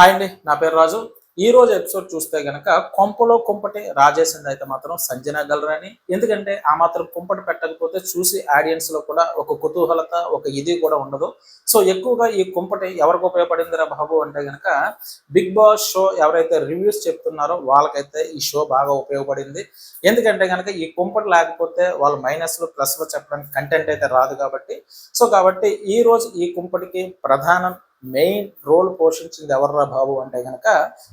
Hi అండి నా పేరు రాజు. ఈ రోజు ఎపిసోడ్ చూస్తే గనక కొంపలో కుంపటి రాజేసింది అయితే మాత్రం సంజన గలరని. ఎందుకంటే ఆ మాత్రం కుంపటి పెట్టకపోతే చూసి ఆడియన్స్లో కూడా ఒక కుతూహలత ఒక ఇది కూడా ఉండదు. సో ఎక్కువగా ఈ కుంపటి ఎవరికి ఉపయోగపడిందిరా బాబు అంటే గనక బిగ్ బాస్ షో ఎవరైతే రివ్యూస్ చెప్తున్నారో వాళ్ళకైతే ఈ షో బాగా ఉపయోగపడింది. ఎందుకంటే గనక ఈ కుంపటి లేకపోతే వాళ్ళు మైనస్లు ప్లస్లు చెప్పడానికి కంటెంట్ అయితే రాదు కాబట్టి. సో కాబట్టి ఈ రోజు ఈ కుంపటికి ప్రధాన మెయిన్ రోల్ పోషించింది ఎవర్రా బాబు అంటే కనుక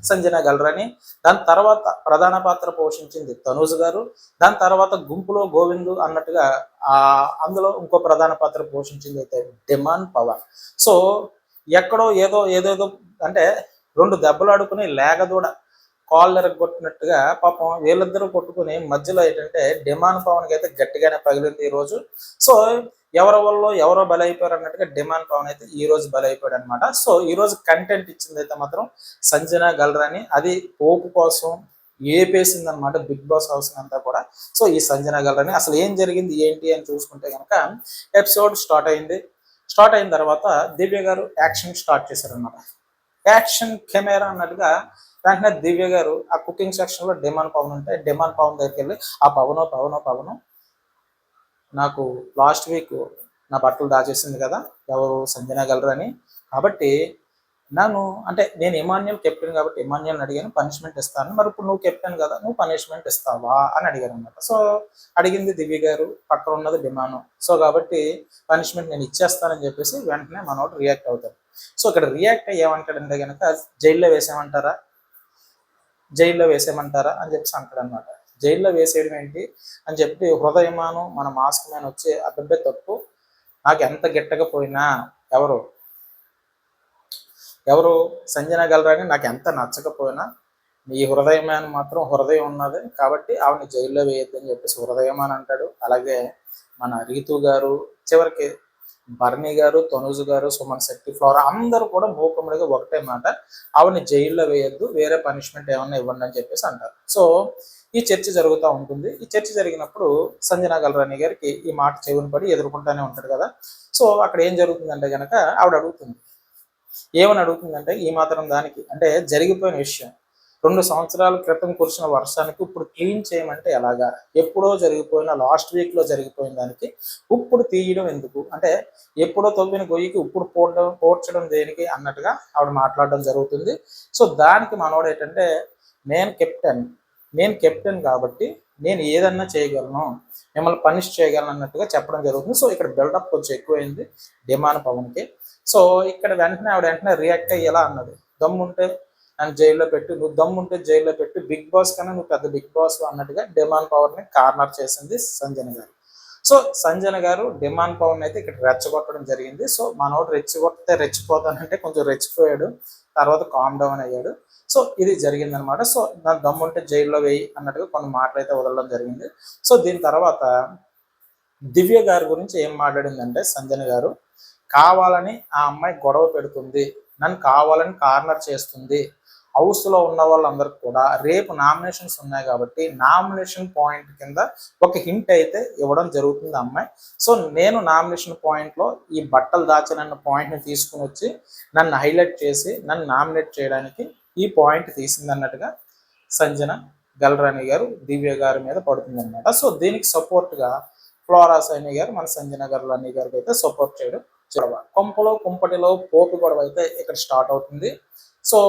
సంజన గల్రాని. దాని తర్వాత ప్రధాన పాత్ర పోషించింది తనూజ్ గారు. దాని తర్వాత గుంపులో గోవిందు అన్నట్టుగా ఆ అందులో ఇంకో ప్రధాన పాత్ర పోషించింది అయితే డిమాన్ పవన్. సో ఎక్కడో ఏదో ఏదేదో అంటే రెండు దెబ్బలు ఆడుకుని లేగదూడ కాళ్ళు ఎరగొట్టినట్టుగా పాపం వీళ్ళిద్దరూ కొట్టుకుని మధ్యలో ఏంటంటే డిమాండ్ పవన్కి అయితే గట్టిగానే పగిలింది ఈరోజు సో ఎవరి వల్ల ఎవరో బలైపోయారు అన్నట్టుగా డిమాండ్ పవన్ అయితే ఈ రోజు బలైపోయాడు అనమాట సో ఈ రోజు కంటెంట్ ఇచ్చింది అయితే మాత్రం సంజన గల్రాని. అది పోపు కోసం ఏపేసింది అనమాట బిగ్ బాస్ హౌస్ అంతా కూడా. సో ఈ సంజన గల్రాని అసలు ఏం జరిగింది ఏంటి అని చూసుకుంటే కనుక ఎపిసోడ్ స్టార్ట్ అయింది. స్టార్ట్ అయిన తర్వాత దివ్య గారు యాక్షన్ స్టార్ట్ చేశారనమాట యాక్షన్ కెమెరా అన్నట్టుగా వెంటనే దివ్య గారు ఆ కుకింగ్ సెక్షన్లో పవన్ ఉంటే డిమాండ్ పవన్ దగ్గరికి వెళ్ళి ఆ పవనో పవనో పవను నాకు లాస్ట్ వీక్ నా బట్టలు దాచేసింది కదా ఎవరు సంజన గలరని కాబట్టి నన్ను అంటే నేను ఇమాన్యం కెప్టెన్ కాబట్టి ఎమాన్యుల్ అడిగాను పనిష్మెంట్ ఇస్తాను. మరి ఇప్పుడు నువ్వు కెప్టెన్ కదా నువ్వు పనిష్మెంట్ ఇస్తావా అని అడిగాను అనమాట సో అడిగింది దివ్య గారు పక్కన ఉన్నది డిమాను సో కాబట్టి పనిష్మెంట్ నేను ఇచ్చేస్తానని చెప్పేసి వెంటనే మనోడు రియాక్ట్ అవుతాడు. సో ఇక్కడ రియాక్ట్ అయ్యేమంటాడంటే కనుక జైల్లో వేసేయమంటారా? జైల్లో వేసేయమంటారా? అని చెప్పేసి అంటాడు అనమాట జైల్లో వేసేయడం ఏంటి అని చెప్పి హృదయమాను మన మాస్క్ మ్యాన్ వచ్చి అబ్బబ్బే తప్పు నాకు ఎంత గిట్టగా పోయినా ఎవరు? ఎవరు సంజన గలరాని నాకు ఎంత నచ్చకపోయినా నీ హృదయమాన్ మాత్రం హృదయం ఉన్నది. కాబట్టి ఆవిడని జైల్లో వేయద్దు అని చెప్పేసి హృదయమాన్ అంటాడు. అలాగే మన రీతు గారు చివరికి బర్ణి గారు తనుజు గారు సుమన్ శక్తి ఫ్లోరా అందరూ కూడా మూకముడిగా ఒకటే మాట. ఆవిడని జైల్లో వేయొద్దు వేరే పనిష్మెంట్ ఏమన్నా ఇవ్వండి అని చెప్పేసి అంటారు. సో ఈ చర్చ జరుగుతూ ఉంటుంది. ఈ చర్చ జరిగినప్పుడు సంజనా గల్రాణి గారికి ఈ మాట చెవుని పడి ఎదుర్కొంటానే ఉంటాడు కదా. సో అక్కడ ఏం జరుగుతుందంటే కనుక ఆవిడ అడుగుతుంది. ఏమని అడుగుతుందంటే ఈ మాత్రం దానికి అంటే జరిగిపోయిన విషయం. రెండు సంవత్సరాల క్రితం కురిసిన వర్షానికి ఇప్పుడు క్లీన్ చేయమంటే ఎలాగా? ఎప్పుడో జరిగిపోయిన లాస్ట్ వీక్లో జరిగిపోయిన దానికి ఇప్పుడు తీయడం ఎందుకు? అంటే ఎప్పుడో తవ్విన గొయ్యికి ఇప్పుడు పోడడం పోడ్చడం దేనికి అన్నట్టుగా ఆవిడ మాట్లాడడం జరుగుతుంది. సో దానికి మనోడు ఏంటంటే నేను కెప్టెన్. నేను కెప్టెన్ కాబట్టి నేను ఏదన్నా చేయగలను మిమ్మల్ని పనిష్ చేయగలను అన్నట్టుగా చెప్పడం జరుగుతుంది. సో ఇక్కడ బిల్డప్ కొంచెం ఎక్కువైంది డిమాన్ పవన్కి. సో ఇక్కడ వెంటనే ఆవిడ వెంటనే రియాక్ట్ అయ్యేలా అన్నది. దమ్ముంటే నన్ను జైల్లో పెట్టి నువ్వు దమ్ముంటే జైల్లో పెట్టి బిగ్ బాస్ కన్నా నువ్వు పెద్ద బిగ్ బాస్ అన్నట్టుగా డిమాన్ పవర్ని కార్నర్ చేసింది సంజన గారు. సో సంజన గారు డిమాండ్ పవన్ అయితే ఇక్కడ రెచ్చగొట్టడం జరిగింది. సో మనోడు రెచ్చగొట్టితే రెచ్చిపోతానంటే కొంచెం రెచ్చిపోయాడు. తర్వాత కామ్ డౌన్ అయ్యాడు. సో ఇది జరిగింది అనమాట సో నా దమ్ముంటే జైల్లో వేయి అన్నట్టుగా కొన్ని మాటలు అయితే వదలడం జరిగింది. సో దీని తర్వాత దివ్య గారి గురించి ఏం మాట్లాడిందంటే సంజన గారు కావాలని ఆ అమ్మాయి గొడవ పెడుతుంది. నన్ను కావాలని కార్నర్ చేస్తుంది. హౌస్లో ఉన్న వాళ్ళందరికీ కూడా రేపు నామినేషన్స్ ఉన్నాయి కాబట్టి నామినేషన్ పాయింట్ కింద ఒక హింట్ అయితే ఇవ్వడం జరుగుతుంది అమ్మాయి. సో నేను నామినేషన్ పాయింట్లో ఈ బట్టలు దాచినన్న పాయింట్ని తీసుకుని వచ్చి నన్ను హైలైట్ చేసి నన్ను నామినేట్ చేయడానికి ఈ పాయింట్ తీసింది అన్నట్టుగా సంజన గల్రాణి గారు దివ్య గారి మీద పడుతుందన్నమాట. సో దీనికి సపోర్ట్గా ఫ్లోరా సైని గారు మన సంజన గల్రాణి గారికి అయితే సపోర్ట్ చేయడం గొడవ కొంపలో కుంపటిలో పోపు గొడవ అయితే ఇక్కడ స్టార్ట్ అవుతుంది. సో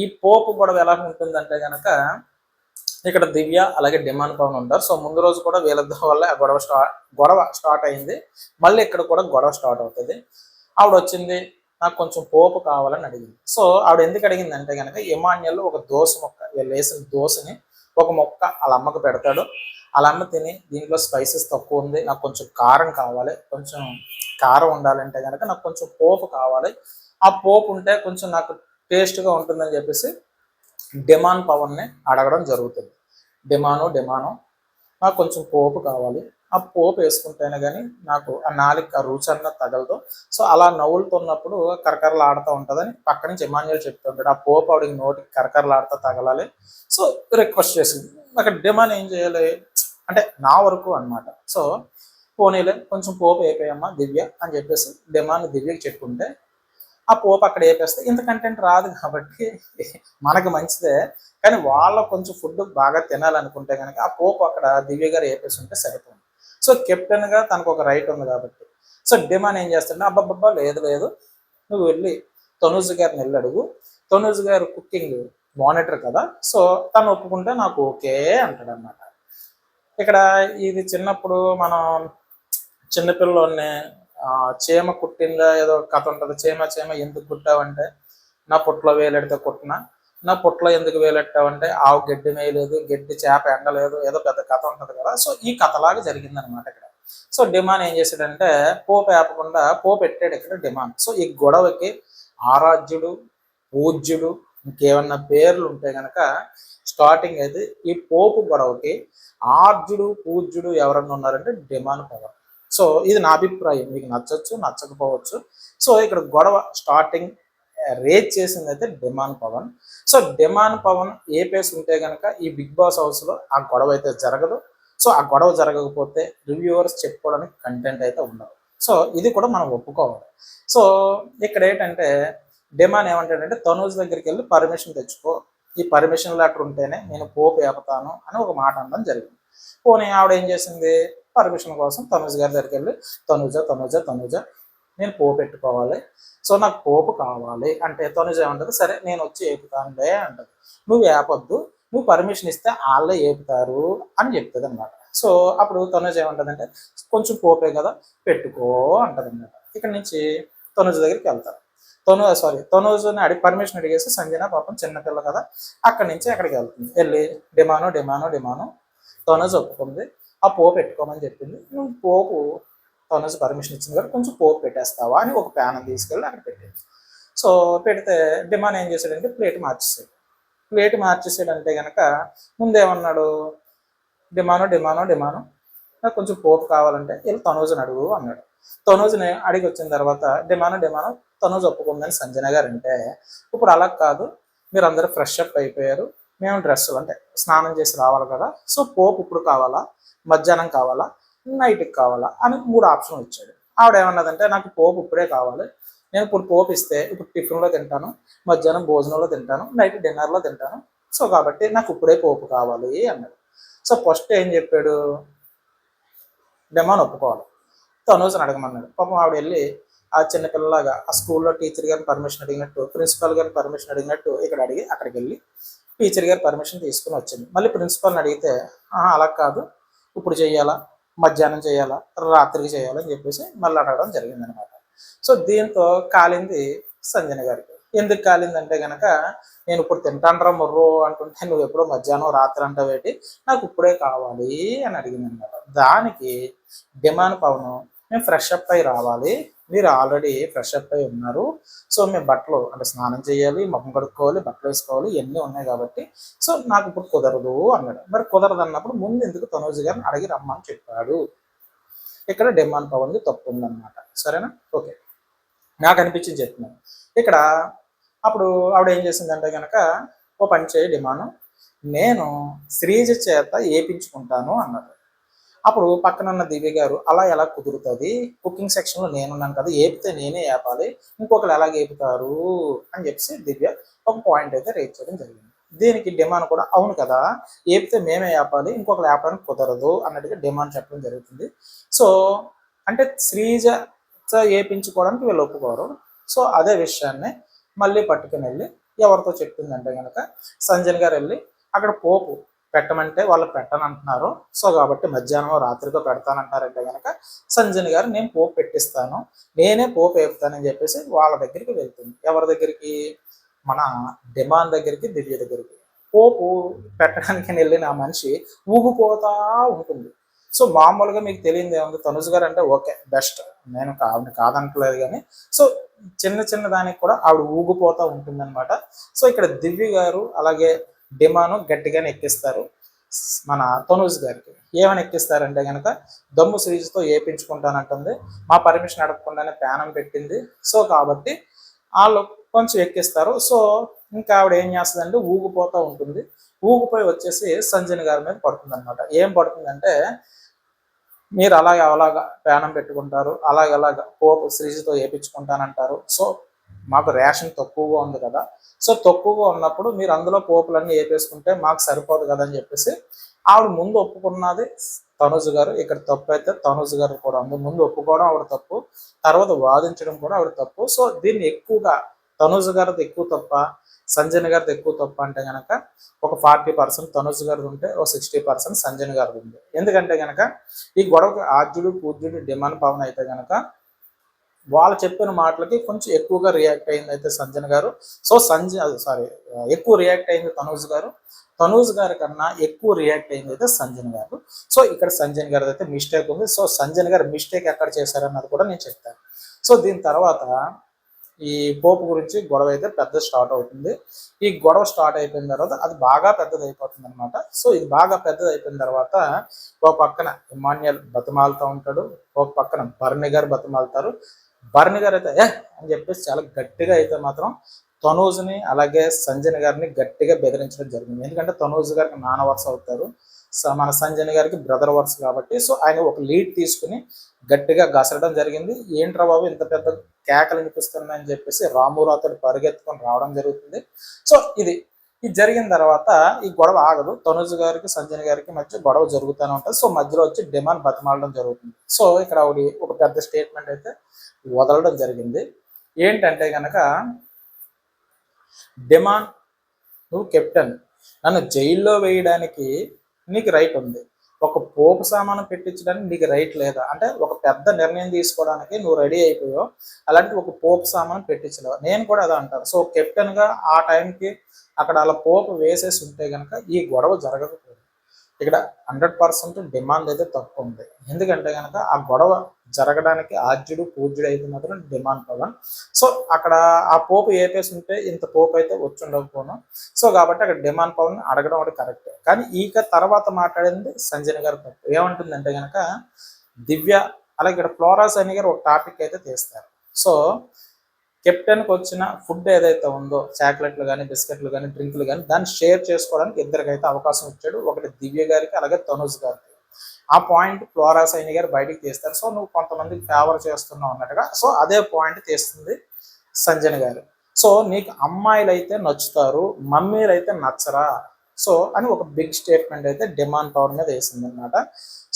ఈ పోపు గొడవ ఎలా ఉంటుందంటే కనుక ఇక్కడ దివ్య అలాగే డిమాండ్ పవన్ ఉంటారు. సో ముందు రోజు కూడా వీళ్ళిద్దరి వల్ల ఆ గొడవ స్టార్ట్ గొడవ స్టార్ట్ అయింది. మళ్ళీ ఇక్కడ కూడా గొడవ స్టార్ట్ అవుతుంది. ఆవిడ వచ్చింది నాకు కొంచెం పోపు కావాలని అడిగింది. సో ఆవిడ ఎందుకు అడిగింది అంటే కనుక ఇమాన్యల్లో ఒక దోశ మొక్క వీళ్ళు వేసిన దోశని ఒక మొక్క వాళ్ళ అమ్మకు పెడతాడు. వాళ్ళ అమ్మ తిని దీంట్లో స్పైసెస్ తక్కువ ఉంది నాకు కొంచెం కారం కావాలి కొంచెం కారం ఉండాలంటే కనుక నాకు కొంచెం పోపు కావాలి. ఆ పోపు ఉంటే కొంచెం నాకు టేస్ట్గా ఉంటుందని చెప్పేసి డిమాండ్ పవన్ని అడగడం జరుగుతుంది. డిమాను డిమాను. నాకు కొంచెం పోపు కావాలి. ఆ పోపు వేసుకుంటేనే కానీ నాకు ఆ నాలుగు ఆ రుచి అన్న తగలదు. సో అలా నవ్వులుతున్నప్పుడు కరకరలాడుతూ ఉంటుందని పక్క నుంచి ఇమాన్యుల్ చెప్తుంటాడు ఆ పోపు ఆవిడకి నోటికి కరకరలాడుతూ తగలాలి. సో రిక్వెస్ట్ చేసింది. అక్కడ డిమాండ్ ఏం చేయాలి? అంటే నా వరకు అన్నమాట. సో పోనీలే కొంచెం పోపు అయిపోయమ్మా దివ్య అని చెప్పేసి డిమాండ్ దివ్యకి చెప్పుకుంటే ఆ పోపు అక్కడ వేపేస్తే ఇంత కంటెంట్ రాదు కాబట్టి మనకు మంచిదే. కానీ వాళ్ళ కొంచెం ఫుడ్ బాగా తినాలనుకుంటే కనుక ఆ పోపు అక్కడ దివ్య గారు వేపేసి ఉంటే సరిపోతుంది. సో కెప్టెన్గా తనకు ఒక రైట్ ఉంది కాబట్టి. సో డిమాండ్ ఏం చేస్తాడు అబ్బాబ్బా లేదు లేదు. నువ్వు వెళ్ళి తనూజ్ గారిని వెళ్ళి అడుగు. తనూజ్ గారు కుకింగ్ మానిటర్ కదా. సో తను ఒప్పుకుంటే నాకు ఓకే అంటాడనమాట ఇక్కడ ఇది చిన్నప్పుడు మనం చిన్నపిల్లల్ని ఆ, చీమ కుట్టిందా ఏదో కథ ఉంటుంది. చీమ చీమ ఎందుకు కుట్టావంటే నా పుట్లో వేలెడితే కుట్టినా. నా పుట్లో ఎందుకు వేలెట్టావంటే ఆవు గడ్డి మేయలేదు గడ్డి చేప ఎండలేదు ఏదో పెద్ద కథ ఉంటుంది కదా. సో ఈ కథలాగా జరిగింది అనమాట ఇక్కడ. సో డిమాండ్ ఏం చేశాడంటే పోపు ఆపకుండా పోపు పెట్టాడు ఇక్కడ డిమాండ్ సో ఈ గొడవకి ఆరాధ్యుడు పూజ్యుడు ఇంకేమన్నా పేర్లు ఉంటే గనక స్టార్టింగ్ అయితే ఈ పోపు గొడవకి ఆర్జుడు పూజ్యుడు ఎవరన్నా ఉన్నారంటే డిమాండ్ పవర్ సో ఇది నా అభిప్రాయం. మీకు నచ్చచ్చు నచ్చకపోవచ్చు. సో ఇక్కడ గొడవ స్టార్టింగ్ రేజ్ చేసింది అయితే demon Pavan. So demon Pavan ఏ పేస్ ఉంటే కనుక ఈ బిగ్ బాస్ హౌస్లో ఆ గొడవ అయితే జరగదు. సో ఆ గొడవ జరగకపోతే రివ్యూవర్స్ చెప్పుకోవడానికి కంటెంట్ అయితే ఉండదు. సో ఇది కూడా మనం ఒప్పుకోవాలి. సో ఇక్కడ ఏంటంటే డిమాండ్ ఏమంటాడంటే తనూజ్ దగ్గరికి వెళ్ళి పర్మిషన్ తెచ్చుకో. ఈ పర్మిషన్ లెటర్ ఉంటేనే నేను పోపు ఏపతాను అని ఒక మాట అనడం జరిగింది. పోనీ ఆవిడ ఏం చేసింది? పర్మిషన్ కోసం తనూజ్ గారి దగ్గరికి వెళ్ళి తనుజ తనుజ తనుజ నేను పోపు పెట్టుకోవాలి. సో నాకు పోపు కావాలి అంటే తనుజ ఏమంటుంది సరే నేను వచ్చి ఏపుతానులే అంటది. నువ్వు వేపొద్దు నువ్వు పర్మిషన్ ఇస్తే వాళ్ళే ఏపుతారు అని చెప్తుంది అనమాట సో అప్పుడు తనుజ ఏమంటదంటే కొంచెం పోపే కదా పెట్టుకో అంటది అనమాట ఇక్కడ నుంచి తనుజ దగ్గరికి వెళ్తారు. తను సారీ తనుజుని అడిగి పర్మిషన్ అడిగేసి సంజన పాపం చిన్నపిల్ల కదా అక్కడి నుంచి అక్కడికి వెళ్తుంది. వెళ్ళి డిమాను డిమాను డిమాను. తనుజ ఒప్పుకుంది. ఆ పోపు పెట్టుకోమని చెప్పింది. నువ్వు పోపు ఓనర్స్ పర్మిషన్ ఇచ్చింది కాబట్టి కొంచెం పోపు పెట్టేస్తావా అని ఒక ప్యాన్ తీసుకెళ్ళి అక్కడ పెట్టింది సో పెడితే డిమాన్ ఏం చేశాడంటే ప్లేట్ మార్చేసాడు ప్లేట్ మార్చేసాడంటే కనుక ముందేమన్నాడు? డిమానో డిమానో డిమానో నాకు కొంచెం పోపు కావాలంటే వెళ్ళి తనోజుని అడుగు అన్నాడు. తనోజుని అడిగి వచ్చిన తర్వాత డిమానో డిమానో తనోజ్ ఒప్పుకుందని సంజన గారు అంటే ఇప్పుడు అలా కాదు మీరు అందరూ ఫ్రెష్ అప్ అయిపోయారు మేము డ్రెస్ అంటే స్నానం చేసి రావాలి కదా సో పోపు ఇప్పుడు కావాలా మధ్యాహ్నం కావాలా నైట్కి కావాలా అని మూడు ఆప్షన్ ఇచ్చాడు. ఆవిడ ఏమన్నదంటే నాకు పోపు ఇప్పుడే కావాలి. నేను ఇప్పుడు పోపు ఇస్తే ఇప్పుడు టిఫిన్లో తింటాను మధ్యాహ్నం భోజనంలో తింటాను నైట్ డిన్నర్లో తింటాను. సో కాబట్టి నాకు ఇప్పుడే పోపు కావాలి అన్నాడు. సో ఫస్ట్ ఏం చెప్పాడు? డెమాన్ ఒప్పుకోవాలి. తనూజని అడగమన్నాడు. పాపం ఆవిడ వెళ్ళి ఆ చిన్నపిల్లలాగా ఆ స్కూల్లో టీచర్ గారిని పర్మిషన్ అడిగినట్టు ప్రిన్సిపాల్ గారిని పర్మిషన్ అడిగినట్టు ఇక్కడ అడిగి అక్కడికి వెళ్ళి టీచర్ గారి పర్మిషన్ తీసుకుని వచ్చింది. మళ్ళీ ప్రిన్సిపాల్ని అడిగితే అలా కాదు. ఇప్పుడు చేయాలా మధ్యాహ్నం చేయాలా రాత్రికి చేయాలని చెప్పేసి మళ్ళీ అడగడం జరిగింది అనమాట సో దీంతో కాలింది సంజన గారికి. ఎందుకు కాలిందంటే కనుక నేను ఇప్పుడు తింటానరా మొర్రో అంటుంటే నువ్వు ఎప్పుడో మధ్యాహ్నం రాత్రి అంటావేటి నాకు ఇప్పుడే కావాలి అని అడిగింది అనమాట దానికి డిమాండ్ పవను మేము ఫ్రెష్ అప్ అయి రావాలి మీరు ఆల్రెడీ ఫ్రెష్ అప్ అయి ఉన్నారు. సో మేము బట్టలు అంటే స్నానం చేయాలి మొహం కడుక్కోవాలి బట్టలు వేసుకోవాలి ఇవన్నీ ఉన్నాయి కాబట్టి. సో నాకు ఇప్పుడు కుదరదు అన్నాడు. మరి కుదరదు అన్నప్పుడు ముందు ఎందుకు తనోజ్ గారిని అడిగి రమ్మని చెప్పాడు. ఇక్కడ డిమాండ్ పవన్ది తప్పు ఉందన్నమాట. సరేనా? ఓకే. నాకు అనిపించింది చెప్తున్నాను ఇక్కడ అప్పుడు ఆవిడ ఏం చేసిందంటే కనుక ఓ పని చేయి డిమాండ్ నేను శ్రీజ చేత ఏపించుకుంటాను అన్నారు అప్పుడు పక్కన ఉన్న దివ్య గారు అలా ఎలా కుదురుతుంది? కుకింగ్ సెక్షన్లో నేనున్నాను కదా ఏపితే నేనే ఏపాలి ఇంకొకరు ఎలా ఏపుతారు? అని చెప్పేసి దివ్య ఒక పాయింట్ అయితే రేట్ చేయడం జరిగింది. దీనికి డిమాండ్ కూడా అవును కదా ఏపితే మేమే ఏపాలి ఇంకొకరు ఏపడానికి కుదరదు అన్నట్టుగా డిమాండ్ చెప్పడం జరుగుతుంది. సో అంటే శ్రీజ ఏపించుకోవడానికి వీళ్ళు ఒప్పుకోరు. సో అదే విషయాన్ని మళ్ళీ పట్టుకుని వెళ్ళి ఎవరితో చెప్తుందంటే కనుక సంజన్ గారు వెళ్ళి అక్కడ పోపు పెట్టమంటే వాళ్ళు పెట్టను అంటున్నారు సో కాబట్టి మధ్యాహ్నం రాత్రితో పెడతానంటారంటే కనుక సంజన్ గారు నేను పోపు పెట్టిస్తాను. నేనే పోపు వేపుతానని చెప్పేసి వాళ్ళ దగ్గరికి వెళ్తుంది. ఎవరి దగ్గరికి? మన డిమాండ్ దగ్గరికి దివ్య దగ్గరికి. పోపు పెట్టడానికి వెళ్ళిన ఆ మనిషి ఊగిపోతా ఉంటుంది. సో మామూలుగా మీకు తెలియదు ఏముంది? తనుజ్ గారు అంటే ఓకే బెస్ట్. నేను ఆవిడ కాదనట్లేదు కానీ సో చిన్న చిన్న దానికి కూడా ఆవిడ ఊగిపోతూ ఉంటుందన్నమాట. సో ఇక్కడ దివ్య గారు అలాగే డిమాను గట్టిగానే ఎక్కిస్తారు. మన తనూజ్ గారికి ఏమని ఎక్కిస్తారంటే కనుక దమ్ము సిరీస్తో ఏపించుకుంటానంటుంది. మా పర్మిషన్ అడగకుండానే ప్యానం పెట్టింది. సో కాబట్టి వాళ్ళు కొంచెం ఎక్కిస్తారు. సో ఇంకా ఆవిడ ఏం చేస్తుందంటే ఊగిపోతూ ఉంటుంది. ఊగిపోయి వచ్చేసి సంజయ్ గారి మీద పడుతుంది అనమాట ఏం పడుతుందంటే మీరు అలాగ అలాగా ప్యానం పెట్టుకుంటారు. అలాగ అలాగ పోపు శ్రీజుతో వేయించుకుంటానంటారు సో మాకు రేషన్ తక్కువగా ఉంది కదా. సో తక్కువగా ఉన్నప్పుడు మీరు అందులో పోపులన్నీ వేపేసుకుంటే మాకు సరిపోదు కదా అని చెప్పేసి ఆవిడ ముందు ఒప్పుకున్నది తనుజు గారు. ఇక్కడ తప్పు అయితే తనుజు గారు కూడా ఉంది ముందు ఒప్పుకోవడం ఆవిడ తప్పు తర్వాత వాదించడం కూడా ఆవిడ తప్పు. సో దీన్ని ఎక్కువగా తనుజు గారిది ఎక్కువ తప్ప సంజన గారిది ఎక్కువ తప్ప అంటే గనక ఒక ఫార్టీ పర్సెంట్ తనుజ్ గారిది ఉంటే ఒక సిక్స్టీ పర్సెంట్ సంజన గారిది ఉంది ఎందుకంటే గనక ఈ గొడవకి ఆద్యుడు పూజ్యుడు డిమాండ్ పవన్ అయితే గనక వాళ్ళు చెప్పిన మాటలకి కొంచెం ఎక్కువగా రియాక్ట్ అయింది అయితే సంజన గారు. సో సంజయ్ సారీ ఎక్కువ రియాక్ట్ అయింది తనూజ్ గారు. తనూజ్ గారి కన్నా ఎక్కువ రియాక్ట్ అయింది అయితే సంజన్ గారు. సో ఇక్కడ సంజన్ గారి అయితే మిస్టేక్ ఉంది. సో సంజన్ గారు మిస్టేక్ ఎక్కడ చేశారన్నది కూడా నేను చెప్తాను. సో దీని తర్వాత ఈ పోపు గురించి గొడవ అయితే పెద్ద స్టార్ట్ అవుతుంది. ఈ గొడవ స్టార్ట్ అయిపోయిన తర్వాత అది బాగా పెద్దది అయిపోతుంది అనమాట సో ఇది బాగా పెద్దది అయిపోయిన తర్వాత ఒక పక్కన ఇమాన్యుయల్ బతిమాలుతూ ఉంటాడు. ఒక పక్కన బర్ణి గారు బతిమాలుతారు. భరణి గారు అయితే ఏ అని చెప్పేసి చాలా గట్టిగా అయితే మాత్రం తనూజ్ని అలాగే సంజయ్ గారిని గట్టిగా బెదిరించడం జరిగింది. ఎందుకంటే తనూజ్ గారికి నాన్న వరుస అవుతారు. మన సంజయ్ గారికి బ్రదర్ వరుస కాబట్టి సో ఆయన ఒక లీడ్ తీసుకుని గట్టిగా గసరడం జరిగింది. ఏంట్రా బాబు ఇంత పెద్ద కేకలు వినిపిస్తున్నాయని చెప్పేసి రామురాతోడు పరిగెత్తుకొని రావడం జరుగుతుంది. సో ఇది ఇది జరిగిన తర్వాత ఈ గొడవ ఆగదు. తనుజ్ గారికి సంజయ్ గారికి మధ్య గొడవ జరుగుతూనే ఉంటుంది. సో మధ్యలో వచ్చి డిమాండ్ బతమాలడం జరుగుతుంది. సో ఇక్కడ ఒకటి ఒక పెద్ద స్టేట్మెంట్ అయితే వదలడం జరిగింది. ఏంటంటే కనుక డిమాండ్ నువ్వు కెప్టెన్. నన్ను జైల్లో వేయడానికి నీకు రైట్ ఉంది. ఒక పోపు సామాను పెట్టించడానికి నీకు రైట్ లేదా? అంటే ఒక పెద్ద నిర్ణయం తీసుకోవడానికి నువ్వు రెడీ అయిపోయావు. అలాంటి ఒక పోపు సామాను పెట్టించలేవు. నేను కూడా అదే అంటాను. సో కెప్టెన్గా ఆ టైంకి అక్కడ అలా పోపు వేసేసి ఉంటే కనుక ఈ గొడవ జరగకపోయింది ఇక్కడ హండ్రెడ్ పర్సెంట్ డిమాండ్ అయితే తక్కువ ఉంది. ఎందుకంటే కనుక ఆ గొడవ జరగడానికి ఆద్యుడు పూజ్యుడు అయితే మాత్రం డిమాండ్ పవన్ సో అక్కడ ఆ పోపు ఏపేసి ఉంటే ఇంత పోపు అయితే వచ్చి ఉండకపోను. సో కాబట్టి అక్కడ డిమాండ్ పవన్ అడగడం ఒకటి కరెక్ట్. కానీ ఈక తర్వాత మాట్లాడింది సంజయ్ గారు తప్పు. ఏమంటుందంటే కనుక దివ్య అలాగే ఇక్కడ ఫ్లోరాస్ సైని గారు ఒక టాపిక్ అయితే తీస్తారు. సో కెప్టెన్కి వచ్చిన ఫుడ్ ఏదైతే ఉందో చాక్లెట్లు కానీ బిస్కెట్లు కానీ డ్రింకులు కానీ దాన్ని షేర్ చేసుకోవడానికి ఇద్దరికైతే అవకాశం ఇచ్చాడు. ఒకటి దివ్య గారికి అలాగే తనుజ్ గారికి. ఆ పాయింట్ ఫ్లోరా సైని గారు బయటికి తీస్తారు. సో నువ్వు కొంతమందికి ఫేవర్ చేస్తున్నావు అన్నట్టుగా. సో అదే పాయింట్ తీస్తుంది సంజన గారు. సో నీకు అమ్మాయిలు అయితే నచ్చుతారు మమ్మీలు అయితే నచ్చరా? సో అని ఒక బిగ్ స్టేట్మెంట్ అయితే డిమాండ్ పవర్ మీద వేసింది అనమాట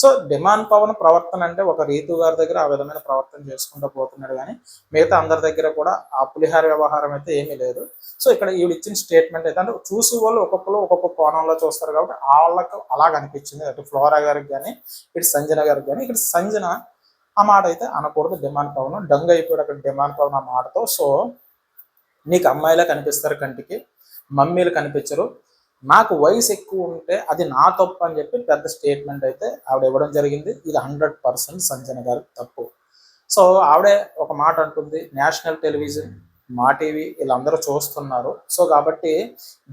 సో డిమాండ్ పవన్ ప్రవర్తన అంటే ఒక రీతు గారి దగ్గర ఆ విధమైన ప్రవర్తన చేసుకుంటూ పోతున్నాడు కానీ మిగతా అందరి దగ్గర కూడా ఆ పులిహార వ్యవహారం అయితే ఏమీ లేదు. సో ఇక్కడ ఈవిడ ఇచ్చిన స్టేట్మెంట్ అయితే అంటే చూసి వాళ్ళు ఒక్కొక్కరు ఒక్కొక్క కోణంలో చూస్తారు కాబట్టి వాళ్ళకు అలాగ అనిపించింది. అటు ఫ్లోరా గారికి కానీ ఇటు సంజన గారికి కానీ ఇక్కడ సంజన ఆ మాట అయితే అనకూడదు. డిమాండ్ పవన్ డంగ్ అయిపోయాడు అక్కడ డిమాండ్ పవన్ ఆ మాటతో. సో నీకు అమ్మాయిలా కనిపిస్తారు కంటికి మమ్మీలు కనిపించరు నాకు వయసు ఎక్కువ ఉంటే అది నా తప్పు అని చెప్పి పెద్ద స్టేట్మెంట్ అయితే ఆవిడ ఇవ్వడం జరిగింది. ఇది హండ్రెడ్ పర్సెంట్ సంజన గారి తప్పు. సో ఆవిడే ఒక మాట అంటుంది నేషనల్ టెలివిజన్ మా టీవీ వీళ్ళందరూ చూస్తున్నారు. సో కాబట్టి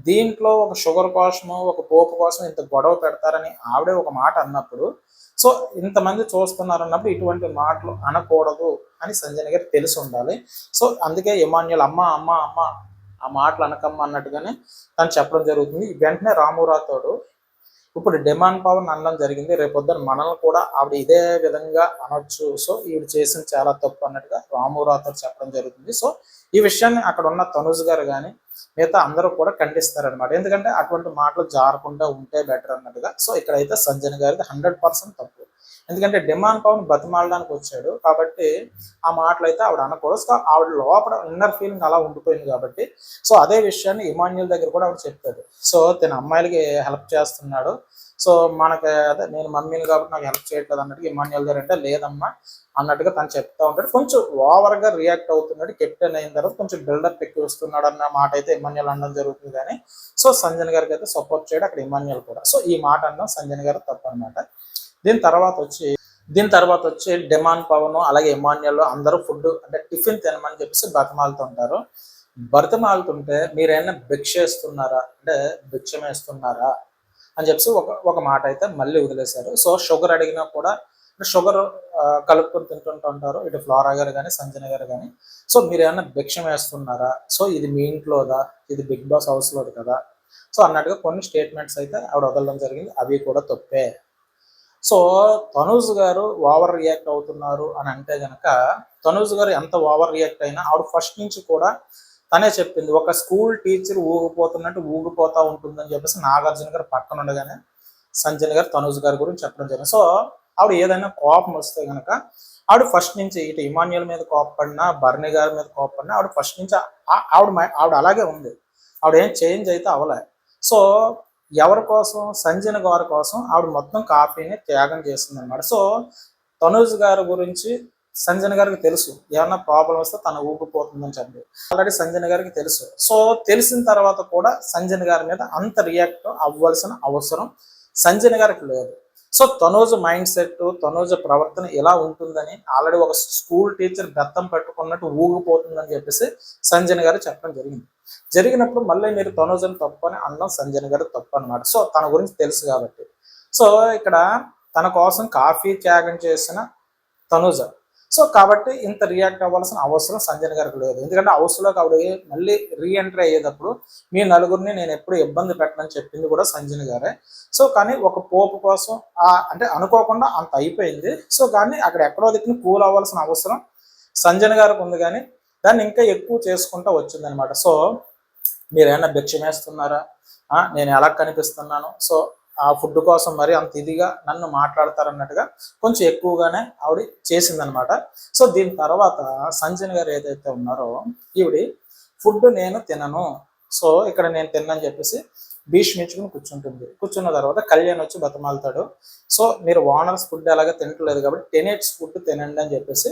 దీంట్లో ఒక షుగర్ కోసము ఒక పోపు కోసం ఇంత గొడవ పెడతారని ఆవిడే ఒక మాట అన్నప్పుడు సో ఇంతమంది చూస్తున్నారు అన్నప్పుడు ఇటువంటి మాటలు అనకూడదు అని సంజయ్ గారు తెలిసి ఉండాలి. సో అందుకే ఇమాన్యుల్ అమ్మ అమ్మ అమ్మ ఆ మాటలు అనకమ్మ అన్నట్టుగానే తను చెప్పడం జరుగుతుంది. వెంటనే రామురాతోడు ఇప్పుడు డిమాండ్ పవన్ అనడం జరిగింది. రేపొద్దున మనల్ని కూడా ఆవిడ ఇదే విధంగా అనొచ్చు. సో ఈవిడ చేసిన చాలా తప్పు అన్నట్టుగా రామురాతోడు చెప్పడం జరుగుతుంది. సో ఈ విషయాన్ని అక్కడ ఉన్న తనుజ్ గారు కానీ మిగతా అందరూ కూడా ఖండిస్తారనమాట ఎందుకంటే అటువంటి మాటలు జారకుండా ఉంటే బెటర్ అన్నట్టుగా. సో ఇక్కడైతే సంజయ్ గారిది హండ్రెడ్ పర్సెంట్ తప్పు. ఎందుకంటే డిమాండ్ పవన్ బతిమాలడానికి వచ్చాడు కాబట్టి ఆ మాటలు అయితే ఆవిడ అనకూడదు. సో ఆవిడ లోపల ఇన్నర్ ఫీలింగ్ అలా ఉండిపోయింది కాబట్టి సో అదే విషయాన్ని ఇమాన్యుల్ దగ్గర కూడా ఆవిడ చెప్తాడు సో తన అమ్మాయిలకి హెల్ప్ చేస్తున్నాడు. సో మనకి అదే నేను మమ్మీని కాబట్టి నాకు హెల్ప్ చేయట్లేదు అన్నట్టుగా ఇమాన్యుల్ గారు అంటే లేదమ్మా అన్నట్టుగా తను చెప్తా ఉంటాడు. కొంచెం ఓవర్గా రియాక్ట్ అవుతున్నాడు కెప్టెన్ అయిన తర్వాత కొంచెం బిల్డప్ ఎక్కువ వస్తున్నాడు అన్న మాట అయితే ఇమాన్యుల్ అనడం జరుగుతుంది కానీ సో సంజన్ గారికి అయితే సపోర్ట్ చేయడు అక్కడ ఇమాన్యుల్ కూడా. సో ఈ మాట అనడం సంజన్ గారు తప్పు అనమాట దీని తర్వాత వచ్చి దీని తర్వాత వచ్చి డిమాండ్ పవన్ అలాగే ఇమాన్యుల్ అందరూ ఫుడ్ అంటే టిఫిన్ తినమని చెప్పేసి బ్రతమాలుతుంటారు బ్రతమాలుతుంటే మీరైనా భిక్ష వేస్తున్నారా? అంటే భిక్షం వేస్తున్నారా? అని చెప్పేసి ఒక ఒక మాట అయితే మళ్ళీ వదిలేశారు. సో షుగర్ అడిగినా కూడా షుగర్ కలుపుకొని తింటుంటూ ఉంటారు. ఇటు ఫ్లోరా గారు కానీ సంజన గారు కానీ సో మీరు ఏమన్నా భిక్షం వేస్తున్నారా? సో ఇది మీ ఇంట్లోదా? ఇది బిగ్ బాస్ హౌస్లోది కదా? సో అన్నట్టుగా కొన్ని స్టేట్మెంట్స్ అయితే ఆవిడ వదలడం జరిగింది. అవి కూడా తప్పే. సో తనూజ్ గారు ఓవర్ రియాక్ట్ అవుతున్నారు అని అంటే గనక తనూజ్ గారు ఎంత ఓవర్ రియాక్ట్ అయినా ఆవిడ ఫస్ట్ నుంచి కూడా తనే చెప్పింది ఒక స్కూల్ టీచర్ ఊగిపోతున్నట్టు ఊగిపోతా ఉంటుందని చెప్పేసి నాగార్జున గారు పక్కన ఉండగానే సంజయ్ గారు తనూజ్ గారి గురించి చెప్పడం జరిగింది. సో ఆవిడ ఏదైనా కోపం వస్తే గనక ఆవిడ ఫస్ట్ నుంచి ఇటు ఇమాన్యుల్ మీద కోపడినా బర్ని గారి మీద కోపడినా ఆవిడ ఫస్ట్ నుంచి ఆవిడ ఆవిడ అలాగే ఉంది. ఆవిడ ఏం చేంజ్ అయితే అవలే. సో ఎవరి కోసం? సంజన గారి కోసం ఆవిడ మొత్తం కాఫీని త్యాగం చేసింది అనమాట సో తనూజ్ గారి గురించి సంజన గారికి తెలుసు. ఏమన్నా ప్రాబ్లం వస్తే తన ఊగిపోతుందని చెప్పి. ఆల్రెడీ సంజన గారికి తెలుసు. సో తెలిసిన తర్వాత కూడా సంజన గారి మీద అంత రియాక్ట్ అవ్వాల్సిన అవసరం సంజన గారికి లేదు. So Tanuj mindset Tanuj ప్రవర్తన ఎలా ఉంటుందని ఆల్రెడీ ఒక స్కూల్ టీచర్ బెత్తం పెట్టుకున్నట్టు ఊగిపోతుందని చెప్పేసి సంజయ్ గారు చెప్పడం జరిగింది. జరిగినప్పుడు మళ్ళీ మీరు తనూజని తప్పు అని అనడం సంజయ్ గారు తప్పు అనమాట సో తన గురించి తెలుసు కాబట్టి. సో ఇక్కడ తన కోసం కాఫీ త్యాగం చేసిన తనుజ సో కాబట్టి ఇంత రియాక్ట్ అవ్వాల్సిన అవసరం సంజయ్ గారికి లేదు. ఎందుకంటే హౌస్లోకి ఆవిడ మళ్ళీ రీఎంట్రీ అయ్యేటప్పుడు మీ నలుగురిని నేను ఎప్పుడు ఇబ్బంది పెట్టనని చెప్పింది కూడా సంజయ్ గారే. సో కానీ ఒక పోపు కోసం అంటే అనుకోకుండా అంత అయిపోయింది. సో కానీ అక్కడ ఎక్కడో దిక్కుని కూల్ అవ్వాల్సిన అవసరం సంజయ్ గారికి ఉంది కానీ దాన్ని ఇంకా ఎక్కువ చేసుకుంటూ వచ్చిందనమాట సో మీరు ఏమైనా భిక్షం వేస్తున్నారా నేను ఎలా కనిపిస్తున్నాను? సో ఆ ఫుడ్ కోసం మరి అంత ఇదిగా నన్ను మాట్లాడతారన్నట్టుగా కొంచెం ఎక్కువగానే ఆవిడ చేసిందనమాట సో దీని తర్వాత సంజన్ గారు ఏదైతే ఉన్నారో ఈవిడి ఫుడ్ నేను తినను. సో ఇక్కడ నేను తిన్నని చెప్పేసి భీష్మించుకుని కూర్చుంటుంది. కూర్చున్న తర్వాత కళ్యాణ్ వచ్చి బతమాలుతాడు. సో మీరు ఓనర్స్ ఫుడ్ అలాగే తినట్లేదు కాబట్టి టెనేట్స్ ఫుడ్ తినండి అని చెప్పేసి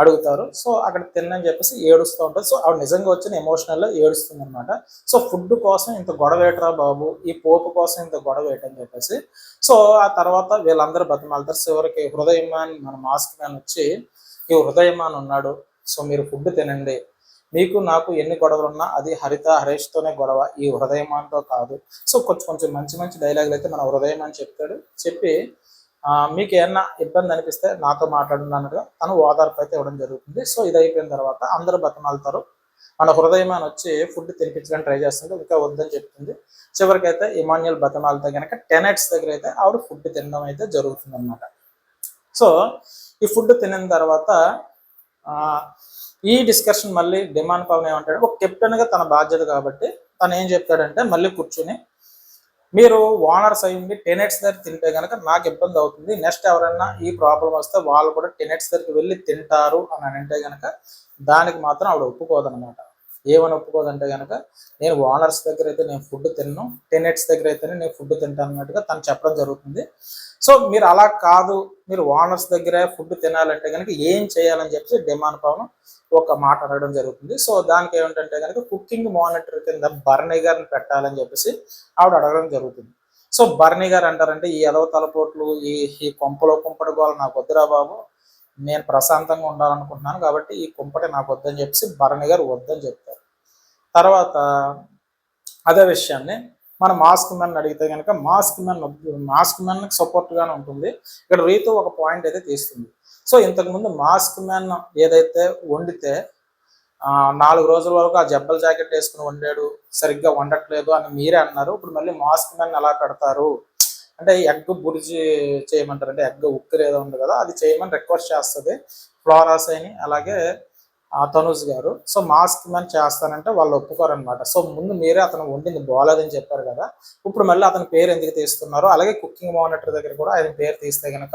అడుగుతారు. సో అక్కడ తినని చెప్పేసి ఏడుస్తూ ఉంటుంది సో ఆవిడ నిజంగా వచ్చిన ఎమోషనల్లో ఏడుస్తుంది అనమాట సో ఫుడ్ కోసం ఇంత గొడవ బాబు? ఈ పోపు కోసం ఇంత గొడవ అని చెప్పేసి. సో ఆ తర్వాత వీళ్ళందరూ బతమాలుతారు. చివరికి హృదయమాన్ మన మాస్క్ మ్యాన్ వచ్చి ఈ హృదయమాన్ ఉన్నాడు. సో మీరు ఫుడ్ తినండి. మీకు నాకు ఎన్ని గొడవలు ఉన్నా అది హరిత హరీష్తోనే గొడవ. ఈ హృదయమాన్తో కాదు. సో కొంచెం కొంచెం మంచి మంచి డైలాగులు అయితే మన హృదయం అని చెప్తాడు. చెప్పి మీకు ఏమన్నా ఇబ్బంది అనిపిస్తే నాతో మాట్లాడండి తను ఓదార్పు అయితే ఇవ్వడం జరుగుతుంది. సో ఇది అయిపోయిన తర్వాత అందరూ బతమాలుతారు. మన హృదయమాన్ వచ్చి ఫుడ్ తినిపించడానికి ట్రై చేస్తుంది ఇంకా వద్దని చెప్తుంది. చివరికి అయితే ఇమాన్యుల్ బతమాలతో కనుక టెనెట్స్ దగ్గర అయితే ఆవిడ ఫుడ్ తినడం అయితే జరుగుతుంది అనమాట సో ఈ ఫుడ్ తినిన తర్వాత ఈ డిస్కషన్ మళ్ళీ డిమాండ్ పవన్ ఏమంటాడు? ఒక కెప్టెన్గా తన బాధ్యత కాబట్టి తను ఏం చెప్తాడంటే మళ్ళీ కూర్చుని మీరు ఓనర్స్ అయ్యింది టెనెట్స్ దగ్గర తింటే కనుక నాకు ఇబ్బంది అవుతుంది. నెక్స్ట్ ఎవరైనా ఈ ప్రాబ్లం వస్తే వాళ్ళు కూడా టెనెట్స్ దగ్గరికి వెళ్ళి తింటారు అని అంటే కనుక దానికి మాత్రం ఆవిడ ఒప్పుకోదనమాట ఏమని ఒప్పుకోదంటే కనుక నేను ఓనర్స్ దగ్గర అయితే నేను ఫుడ్ తిన్ను టెనెట్స్ దగ్గర అయితేనే నేను ఫుడ్ తింటాను అన్నట్టుగా తను చెప్పడం జరుగుతుంది. సో మీరు అలా కాదు. మీరు ఓనర్స్ దగ్గరే ఫుడ్ తినాలంటే కనుక ఏం చేయాలని చెప్పి డిమాండ్ పవన్ ఒక మాట అడగడం జరుగుతుంది. సో దానికి ఏమిటంటే కనుక కుకింగ్ మానిటర్ కింద బర్నీ గారిని పెట్టాలని చెప్పేసి ఆవిడ అడగడం జరుగుతుంది. సో బర్నీ గారు అంటారంటే ఈ ఎదవ తలపోట్లు ఈ ఈ కొంపలో కుంపటి గోల నాకు వద్దురా బాబు. నేను ప్రశాంతంగా ఉండాలనుకుంటున్నాను కాబట్టి ఈ కుంపటి నాకు వద్దని చెప్పేసి భరణి గారు వద్దని చెప్తారు. తర్వాత అదే విషయాన్ని మన మాస్క్ మెన్ అడిగితే కనుక మాస్క్ మెన్ మాస్క్ మెన్కి సపోర్ట్గానే ఉంటుంది. ఇక్కడ రీతు ఒక పాయింట్ అయితే తీస్తుంది. సో ఇంతకుముందు మాస్క్ మ్యాన్ ఏదైతే వండితే ఆ, నాలుగు రోజుల వరకు ఆ జబ్బల జాకెట్ వేసుకుని వండాడు సరిగ్గా వండట్లేదు అని మీరే అన్నారు. ఇప్పుడు మళ్ళీ మాస్క్ మ్యాన్ ఎలా పెడతారు అంటే ఎగ్ బురిజి చేయమంటారు. అంటే ఎగ్ ఉక్కిరి ఏదో ఉంది కదా అది చేయమని రిక్వెస్ట్ చేస్తుంది. ఫ్లోరాస్ అని అలాగే తనుజ్ గారు. సో మాస్క్ మ్యాన్ చేస్తానంటే వాళ్ళు ఒప్పుకోరనమాట సో ముందు మీరే అతను వండింది బాగాలేదని చెప్పారు కదా. ఇప్పుడు మళ్ళీ అతని పేరు ఎందుకు తీస్తున్నారు? అలాగే కుకింగ్ మానిటర్ దగ్గర కూడా ఆయన పేరు తీస్తే కనుక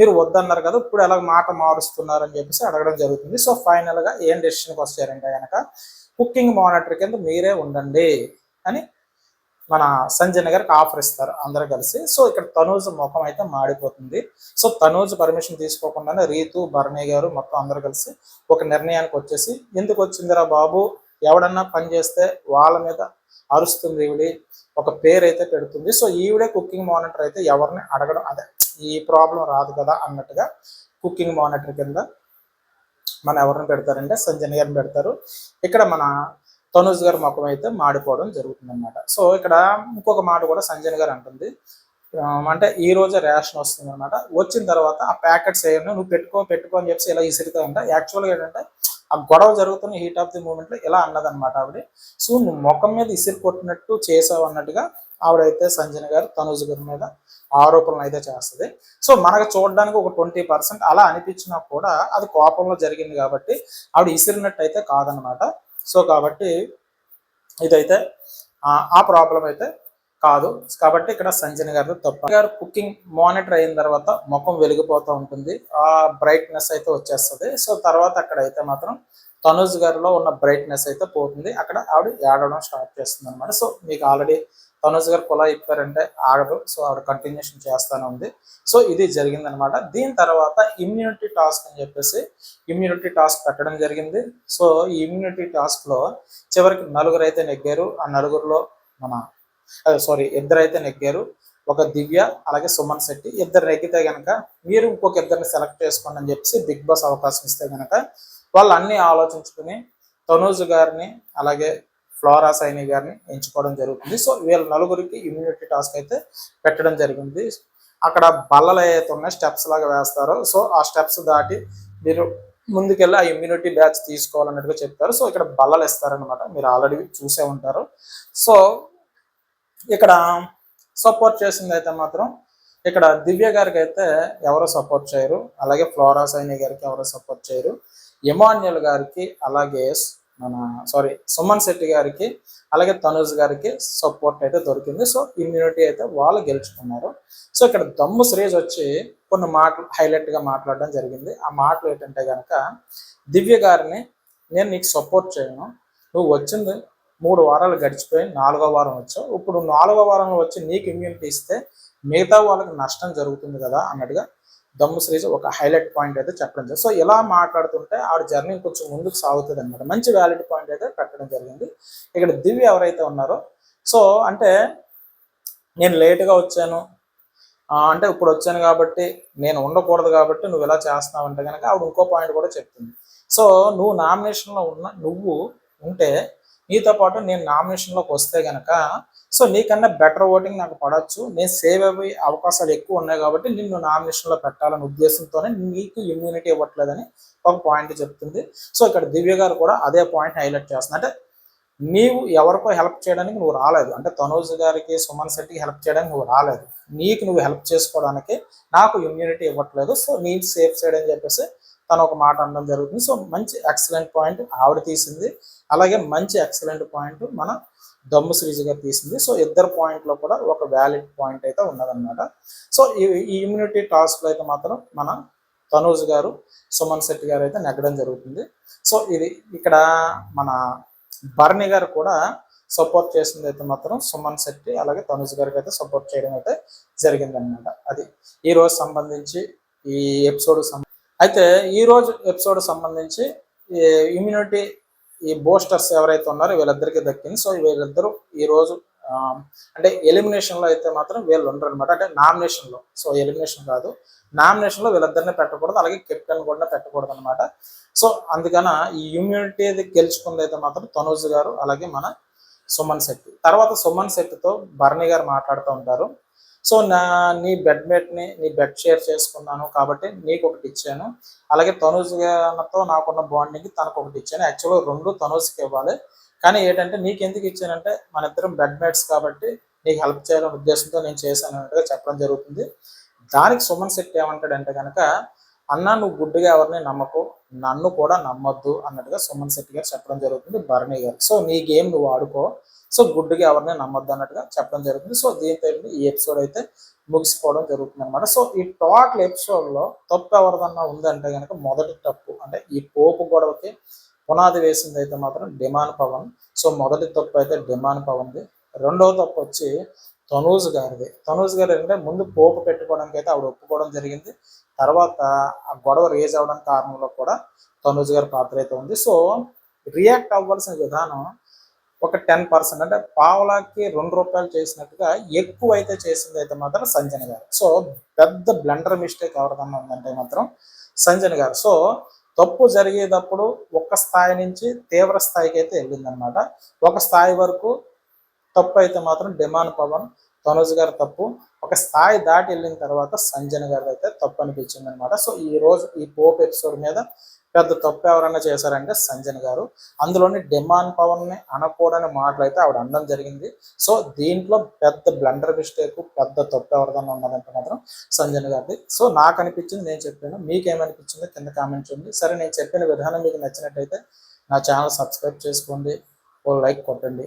మీరు వద్దన్నారు కదా ఇప్పుడు ఎలా మాట మారుస్తున్నారు అని చెప్పేసి అడగడం జరుగుతుంది. సో ఫైనల్గా ఏం డెసిషన్కి వచ్చారంటే కనుక కుకింగ్ మానిటర్ కింద మీరే ఉండండి అని మన సంజయ్ నగర్కి ఆఫర్ ఇస్తారు అందరు కలిసి. సో ఇక్కడ తనూజ్ ముఖం అయితే మాడిపోతుంది. సో తనూజ్ పర్మిషన్ తీసుకోకుండానే రీతు భరణి గారు మొత్తం అందరు కలిసి ఒక నిర్ణయానికి వచ్చేసి ఎందుకు వచ్చిందిరా బాబు? ఎవడన్నా పని చేస్తే వాళ్ళ మీద అరుస్తుంది ఈవిడి. ఒక పేరు అయితే పెడుతుంది. సో ఈవిడే కుకింగ్ మానిటర్ అయితే ఎవరిని అడగడం అదే ఈ ప్రాబ్లం రాదు కదా అన్నట్టుగా కుకింగ్ మానిటర్ కింద మన ఎవరిని పెడతారంటే సంజయ్ గారిని పెడతారు. ఇక్కడ మన తనుజ్ గారి ముఖం అయితే మాడిపోవడం జరుగుతుంది అనమాట సో ఇక్కడ ఇంకొక మాట కూడా సంజయ్ గారు అంటుంది. అంటే ఈ రోజే రేషన్ వస్తుంది అనమాట వచ్చిన తర్వాత ఆ ప్యాకెట్స్ ఏమన్నా నువ్వు పెట్టుకో పెట్టుకో అని చెప్పి ఇలా ఇసురుతా యాక్చువల్గా ఏంటంటే ఆ గొడవ జరుగుతున్న హీట్ ఆఫ్ ది మూమెంట్లో ఇలా అన్నదన్నమాట ఆవిడ. సో నువ్వు ముఖం మీద ఇసిరి కొట్టినట్టు చేసావు అన్నట్టుగా ఆవిడైతే సంజన గారు తనుజ్ గారి మీద ఆరోపణలు అయితే చేస్తుంది. సో మనకు చూడడానికి ఒక ట్వంటీ పర్సెంట్ అలా అనిపించినా కూడా అది కోపంలో జరిగింది కాబట్టి ఆవిడ ఇసిరినట్టు అయితే కాదనమాట సో కాబట్టి ఇదైతే ఆ- ఆ ప్రాబ్లం అయితే కాదు. కాబట్టి ఇక్కడ సంజన గారు తప్ప. గారు కుకింగ్ మానిటర్ అయిన తర్వాత ముఖం వెలిగిపోతూ ఉంటుంది. ఆ బ్రైట్నెస్ అయితే వచ్చేస్తుంది. సో తర్వాత అక్కడ అయితే మాత్రం తనుజ్ గారిలో ఉన్న బ్రైట్నెస్ అయితే పోతుంది. అక్కడ ఆవిడ ఏడవడం స్టార్ట్ చేస్తుంది అనమాట సో మీకు ఆల్రెడీ తనుజ్ గారు కులా ఇప్పారంటే ఆగదు. సో ఆవిడ కంటిన్యూషన్ చేస్తానే ఉంది. సో ఇది జరిగిందనమాట. దీని తర్వాత ఇమ్యూనిటీ టాస్క్ అని చెప్పేసి ఇమ్యూనిటీ టాస్క్ పెట్టడం జరిగింది. సో ఈ ఇమ్యూనిటీ టాస్క్లో చివరికి నలుగురు అయితే నెగ్గారు. ఆ నలుగురిలో మన సారీ ఇద్దరు అయితే నెగ్గారు. ఒక దివ్య అలాగే సుమన్ శెట్టి. ఇద్దరు నెగ్గితే కనుక మీరు ఇంకొక ఇద్దరిని సెలెక్ట్ చేసుకోండి అని చెప్పేసి బిగ్ బాస్ అవకాశం ఇస్తే కనుక వాళ్ళు అన్ని ఆలోచించుకుని తనూజ్ గారిని అలాగే ఫ్లోరా సైని గారిని ఎంచుకోవడం జరుగుతుంది. సో వీళ్ళ నలుగురికి ఇమ్యూనిటీ టాస్క్ అయితే పెట్టడం జరిగింది. అక్కడ బల్లలు ఏవైతే ఉన్నాయి స్టెప్స్ లాగా వేస్తారో సో ఆ స్టెప్స్ దాటి మీరు ముందుకెళ్ళి ఆ ఇమ్యూనిటీ బ్యాచ్ తీసుకోవాలన్నట్టుగా చెప్తారు. సో ఇక్కడ బల్లలు ఇస్తారనమాట మీరు ఆల్రెడీ చూసే ఉంటారు. సో ఇక్కడ సపోర్ట్ చేసింది అయితే మాత్రం ఇక్కడ దివ్య గారికి అయితే ఎవరు సపోర్ట్ చేయరు. అలాగే ఫ్లోరా సైని గారికి ఎవరు సపోర్ట్ చేయరు. ఎమాన్యుల్ గారికి అలాగే మన సారీ సుమన్ శెట్టి గారికి అలాగే తనుజ్ గారికి సపోర్ట్ అయితే దొరికింది. సో ఇమ్యూనిటీ అయితే వాళ్ళు గెలుచుకున్నారు. సో ఇక్కడ దమ్ము శ్రీజ్ వచ్చి కొన్ని మాటలు హైలైట్గా మాట్లాడడం జరిగింది. ఆ మాటలు ఏంటంటే కనుక దివ్య గారిని నేను నీకు సపోర్ట్ చేయను. నువ్వు వచ్చింది మూడు వారాలు గడిచిపోయి నాలుగో వారం వచ్చావు. ఇప్పుడు నాలుగో వారంలో వచ్చి నీకు ఇమ్యూనిటీ ఇస్తే మిగతా వాళ్ళకి నష్టం జరుగుతుంది కదా అన్నట్టుగా దమ్ము శ్రీజ్ ఒక హైలైట్ పాయింట్ అయితే చెప్పడం జరిగింది. సో ఇలా మాట్లాడుతుంటే ఆవిడ జర్నీ కొంచెం ముందుకు సాగుతుంది అనమాట మంచి వ్యాలిడ్ పాయింట్ అయితే పెట్టడం జరిగింది. ఇక్కడ దివ్య ఎవరైతే ఉన్నారో సో అంటే నేను లేటుగా వచ్చాను. అంటే ఇప్పుడు వచ్చాను కాబట్టి నేను ఉండకూడదు కాబట్టి నువ్వు ఇలా చేస్తున్నావు అంటే కనుక ఆవిడ ఇంకో పాయింట్ కూడా చెప్తుంది. సో నువ్వు నామినేషన్లో ఉన్న నువ్వు ఉంటే నీతో పాటు నేను నామినేషన్లోకి వస్తే కనుక సో నీకన్నా బెటర్ ఓటింగ్ నాకు పడవచ్చు నేను సేవ్ అయ్యే అవకాశాలు ఎక్కువ ఉన్నాయి కాబట్టి నిన్ను నామినేషన్లో పెట్టాలనే ఉద్దేశంతోనే నీకు ఇమ్యూనిటీ ఇవ్వట్లేదని ఒక పాయింట్ చెప్తుంది. సో ఇక్కడ దివ్య గారు కూడా అదే పాయింట్ హైలైట్ చేస్తుంది అంటే నీవు ఎవరికో హెల్ప్ చేయడానికి నువ్వు రాలేదు. అంటే తనోజ్ గారికి సుమన్ శెట్టికి హెల్ప్ చేయడానికి నువ్వు రాలేదు. నీకు నువ్వు హెల్ప్ చేసుకోవడానికి నాకు ఇమ్యూనిటీ ఇవ్వట్లేదు. సో నేను సేఫ్ సైడ్ అని చెప్పేసి తను ఒక మాట అనడం జరుగుతుంది. సో మంచి ఎక్సలెంట్ పాయింట్ ఆవిడ తీసింది. అలాగే మంచి ఎక్సలెంట్ పాయింట్ మన దమ్ము శ్రీజు తీసింది. సో ఇద్దరు పాయింట్లో కూడా ఒక వ్యాలిడ్ పాయింట్ అయితే ఉన్నదన్నమాట. సో ఈ ఇమ్యూనిటీ టాస్క్లో అయితే మాత్రం మన తనూజ్ గారు సుమన్ శెట్టి గారు అయితే నెగ్గడం జరుగుతుంది. సో ఇది ఇక్కడ మన భరణి గారు కూడా సపోర్ట్ చేసింది అయితే మాత్రం సుమన్ శెట్టి అలాగే తనుజ్ గారికి అయితే సపోర్ట్ చేయడం అయితే జరిగిందనమాట అది ఈ రోజు సంబంధించి ఈ ఎపిసోడ్ అయితే ఈ రోజు ఎపిసోడ్ సంబంధించి ఇమ్యూనిటీ ఈ బూస్టర్స్ ఎవరైతే ఉన్నారో వీళ్ళిద్దరికి దక్కింది. సో వీళ్ళిద్దరూ ఈ రోజు అంటే ఎలిమినేషన్లో అయితే మాత్రం వీళ్ళు ఉండరు అనమాట అంటే నామినేషన్లో సో ఎలిమినేషన్ కాదు. నామినేషన్లో వీళ్ళిద్దరిని పెట్టకూడదు. అలాగే కెప్టెన్ కూడా పెట్టకూడదు అనమాట సో అందుకన ఈ ఇమ్యూనిటీ గెలుచుకుంది అయితే మాత్రం తనూజ్ గారు అలాగే మన సుమన్ శెట్టి. తర్వాత సుమన్ శెట్టితో భరణి గారు మాట్లాడుతూ ఉంటారు. సో నా నీ బెడ్మేట్ని నీ బెడ్ షేర్ చేసుకున్నాను కాబట్టి నీకు ఒకటి ఇచ్చాను. అలాగే తనూజ్ గారితో నాకున్న బాండింగ్ తనకు ఒకటి ఇచ్చాను. యాక్చువల్గా రెండు తనుజ్కి ఇవ్వాలి. కానీ ఏంటంటే నీకు ఎందుకు ఇచ్చానంటే మన ఇద్దరం బెడ్మేట్స్ కాబట్టి నీకు హెల్ప్ చేయాలనే ఉద్దేశంతో నేను చేశాను అన్నట్టుగా చెప్పడం జరుగుతుంది. దానికి సుమన్ శెట్టి ఏమంటాడంటే కనుక అన్న నువ్వు గుడ్డుగా ఎవరిని నమ్మకు నన్ను కూడా నమ్మొద్దు అన్నట్టుగా సుమన్ శెట్టి గారు చెప్పడం జరుగుతుంది భరణి గారు. సో నీ గేమ్ నువ్వు ఆడుకో. సో గుడ్డిగా ఎవరిని నమ్మద్దు అన్నట్టుగా చెప్పడం జరుగుతుంది. సో దీంతో ఏంటి? ఈ ఎపిసోడ్ అయితే ముగిసిపోవడం జరుగుతుంది అనమాట సో ఈ టోటల్ ఎపిసోడ్లో తప్పు ఎవరిదన్నా ఉందంటే కనుక మొదటి తప్పు అంటే ఈ పోపు గొడవకి పునాది వేసింది అయితే మాత్రం డిమాండ్ పవన్. సో మొదటి తప్పు అయితే డిమాండ్ పవన్ది. రెండవ తప్పు వచ్చి తనూజ్ గారిది. తనూజ్ గారు ఏంటంటే ముందు పోపు పెట్టుకోవడానికి అయితే ఆవిడ ఒప్పుకోవడం జరిగింది. తర్వాత ఆ గొడవ రేజ్ అవ్వడం కారణంలో కూడా తనూజ్ గారి పాత్ర అయితే ఉంది. సో రియాక్ట్ అవ్వాల్సిన విధానం ఒక టెన్ పర్సెంట్ అంటే పావలాకి రెండు రూపాయలు చేసినట్టుగా ఎక్కువ అయితే చేసింది అయితే మాత్రం సంజన గారు. సో పెద్ద బ్లండర్ మిస్టేక్ ఎవరిదన్నా ఉందంటే మాత్రం సంజన గారు. సో తప్పు జరిగేటప్పుడు ఒక స్థాయి నుంచి తీవ్ర స్థాయికి అయితే వెళ్ళిందనమాట ఒక స్థాయి వరకు తప్పు అయితే మాత్రం డిమాండ్ పవన్ తనుజ్ గారు తప్పు. ఒక స్థాయి దాటి వెళ్ళిన తర్వాత సంజన గారు అయితే తప్పు అనిపించింది అనమాట సో ఈ రోజు ఈ పోప్ ఎపిసోడ్ మీద పెద్ద తప్పు ఎవరైనా చేశారంటే సంజన గారు. అందులోని డిమాండ్ పవన్ని అనకూడని మాటలు అయితే ఆవిడ అనడం జరిగింది. సో దీంట్లో పెద్ద బ్లండర్ మిస్టేక్ పెద్ద తప్పు ఎవరిదన్నా ఉన్నదంటే మాత్రం సంజన్ గారిది. సో నాకు అనిపించింది నేను చెప్పాను. మీకు ఏమనిపించింది కింద కామెంట్ చేయండి. సరే నేను చెప్పిన విధానం మీకు నచ్చినట్టయితే నా ఛానల్ సబ్స్క్రైబ్ చేసుకోండి. ఓ లైక్ కొట్టండి.